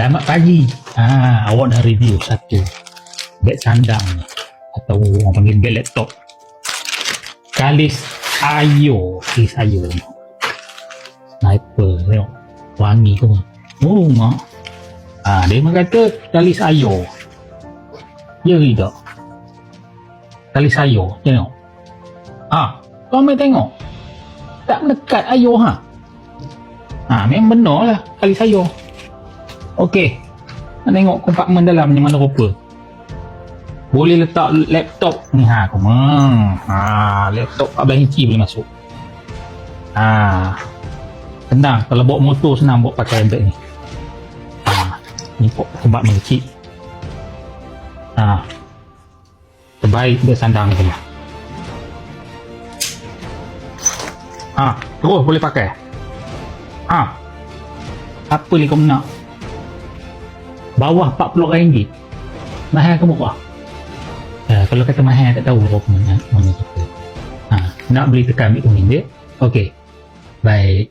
Selamat pagi. Ah, awak dah review satu beg sandang atau orang panggil beg laptop. Kalis Ayo. Kalis Ayo ni. Sniper tengok. Wangi apa? Oh, mak. Ah, dia memang kata Kalis Ayo. Ya tak? Kalis Ayo. Tengok. Ah, kau main tengok. Tak mendekat Ayo ha. Ha, memang benar lah kali saya. Okey. Tengok kompartmen dalam ni mana rupa. Boleh letak laptop ni ha hmm. Ha, laptop 14 inci boleh masuk. Ha. Senang kalau bawa motor senang bawa pakai beg ni. Ha, ni pok kompartmen kecil. Ha. Terbaik dia sandang ni. Ha, terus boleh pakai. Ha. Apa ni kau nak? Bawah RM40 Mahal ke murah? Ya, kalau kata mahal tak tahu berapa mana mana kita. Ha, nak beli tekan ambil kuning dia. Okey. Baik.